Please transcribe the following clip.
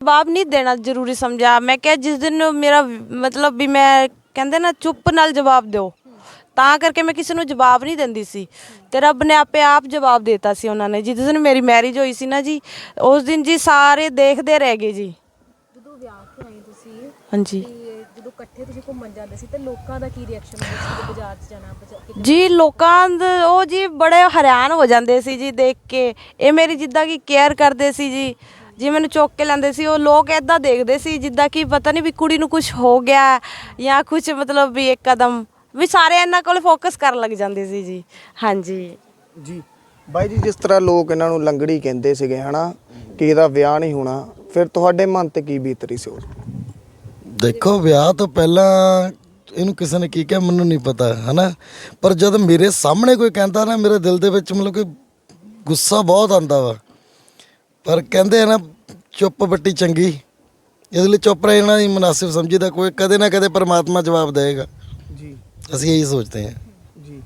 ਜਵਾਬ ਨਹੀਂ ਦੇਣਾ ਜ਼ਰੂਰੀ ਸਮਝਿਆ ਮੈਂ ਕਿਹਾ ਜਿਸ ਦਿਨ ਮੇਰਾ ਮਤਲਬ ਵੀ ਮੈਂ ਕਹਿੰਦੇ ਨਾ ਚੁੱਪ ਨਾਲ ਜਵਾਬ ਦਿਓ। ਤਾਂ ਕਰਕੇ ਮੈਂ ਕਿਸੇ ਨੂੰ ਜਵਾਬ ਨਹੀਂ ਦਿੰਦੀ ਸੀ। ਤੇ ਰੱਬ ਨੇ ਆਪੇ ਆਪ ਜਵਾਬ ਦਿੱਤਾ ਸੀ ਉਹਨਾਂ ਨੇ। ਜਿਸ ਦਿਨ ਮੇਰੀ ਮੈਰਿਜ ਹੋਈ ਸੀ ਨਾ ਜੀ ਉਸ ਦਿਨ ਜੀ ਸਾਰੇ ਦੇਖਦੇ ਰਹਿ ਗਏ ਜੀ। ਜਦੋਂ ਵਿਆਹ ਕੇ ਆਏ ਤੁਸੀਂ ਹਾਂਜੀ। ਤੇ ਜਦੋਂ ਇਕੱਠੇ ਤੁਸੀਂ ਘੁੰਮਣ ਜਾਂਦੇ ਸੀ ਤੇ ਲੋਕਾਂ ਦਾ ਕੀ ਰਿਐਕਸ਼ਨ ਹੁੰਦਾ ਸੀ ਜਦੋਂ ਬਾਜ਼ਾਰ 'ਚ ਜਾਣਾ ਬਾਜ਼ਾਰ ਕਿਤੇ ਜੀ ਲੋਕਾਂ ਦੇ ਉਹ ਜੀ ਬੜੇ ਹੈਰਾਨ ਹੋ ਜਾਂਦੇ ਸੀ ਜੀ ਦੇਖ ਕੇ। ਇਹ ਮੇਰੀ ਜਿੱਦਾਂ ਕਿ ਕੇਅਰ ਕਰਦੇ ਸੀ ਜੀ। ਜੀ ਮੈਨੂੰ ਚੁੱਕ ਕੇ ਲੈਂਦੇ ਸੀ ਉਹ ਲੋਕ ਐਦਾਂ ਦੇਖਦੇ ਸੀ ਜਿੱਦਾਂ ਕਿ ਪਤਾ ਨਹੀਂ ਵੀ ਕੁੜੀ ਨੂੰ ਕੁਝ ਹੋ ਗਿਆ ਜਾਂ ਕੁਝ ਮਤਲਬ ਵੀ ਇੱਕ ਕਦਮ ਵੀ ਸਾਰੇ ਇਹਨਾਂ ਕੋਲ ਫੋਕਸ ਕਰਨ ਲੱਗ ਜਾਂਦੇ ਸੀ ਜੀ। ਹਾਂਜੀ। ਜੀ ਬਾਈ ਜੀ ਜਿਸ ਤਰ੍ਹਾਂ ਲੋਕ ਇਹਨਾਂ ਨੂੰ ਲੰਗੜੀ ਕਹਿੰਦੇ ਸੀਗੇ ਹਨਾ ਕਿ ਇਹਦਾ ਵਿਆਹ ਨਹੀਂ ਹੋਣਾ ਫਿਰ ਤੁਹਾਡੇ ਮਨ ਤੇ ਕੀ ਬੀਤ ਰਹੀ ਸੀ ਉਸ ਦੇਖੋ ਵਿਆਹ ਤੋਂ ਪਹਿਲਾਂ ਇਹਨੂੰ ਕਿਸੇ ਨੇ ਕੀ ਕਿਹਾ ਮੈਨੂੰ ਨਹੀਂ ਪਤਾ ਹਨਾ। ਪਰ ਜਦ ਮੇਰੇ ਸਾਹਮਣੇ ਕੋਈ ਕਹਿੰਦਾ ਨਾ ਮੇਰੇ ਦਿਲ ਦੇ ਵਿੱਚ ਮਤਲਬ ਕਿ ਗੁੱਸਾ ਬਹੁਤ ਆਂਦਾ ਵਾ। ਪਰ ਕਹਿੰਦੇ ਆ ਨਾ ਚੁੱਪ ਬੱਟੀ ਚੰਗੀ। ਇਹਦੇ ਲਈ ਚੁੱਪ ਰਹਿਣਾ ਹੀ ਮناسب ਸਮਝੀਦਾ ਕੋਈ ਕਦੇ ਨਾ ਕਦੇ ਪਰਮਾਤਮਾ ਜਵਾਬ ਦੇਵੇਗਾ। ਜੀ। ਅਸੀਂ ਇਹੀ ਸੋਚਦੇ ਹਾਂ। ਜੀ।